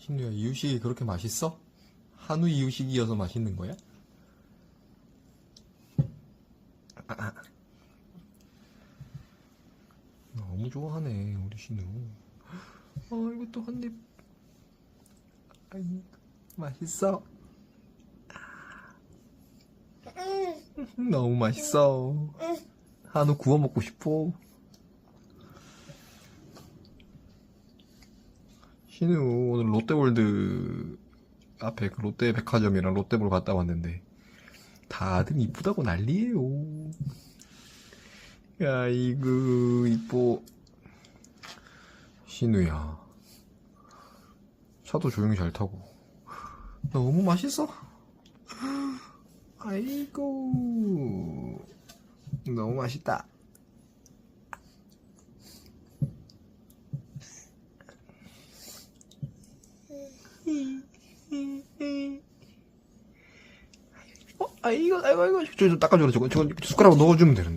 신우야, 이유식이 그렇게 맛있어? 한우 이유식이어서 맛있는 거야? 아, 아. 너무 좋아하네, 우리 신우. 어, 이것도 한 입. 아이, 맛있어. 너무 맛있어. 한우 구워 먹고 싶어. 신우 오늘 롯데월드 앞에 그 롯데 백화점이랑 롯데몰 갔다 왔는데 다들 이쁘다고 난리예요. 야 이거 이뻐. 신우야. 차도 조용히 잘 타고 너무 맛있어. 아이고 너무 맛있다. 어, 아이고, 아이고, 아이고, 저좀 닦아줘라. 저거, 저거 숟가락 넣어주면 되는데.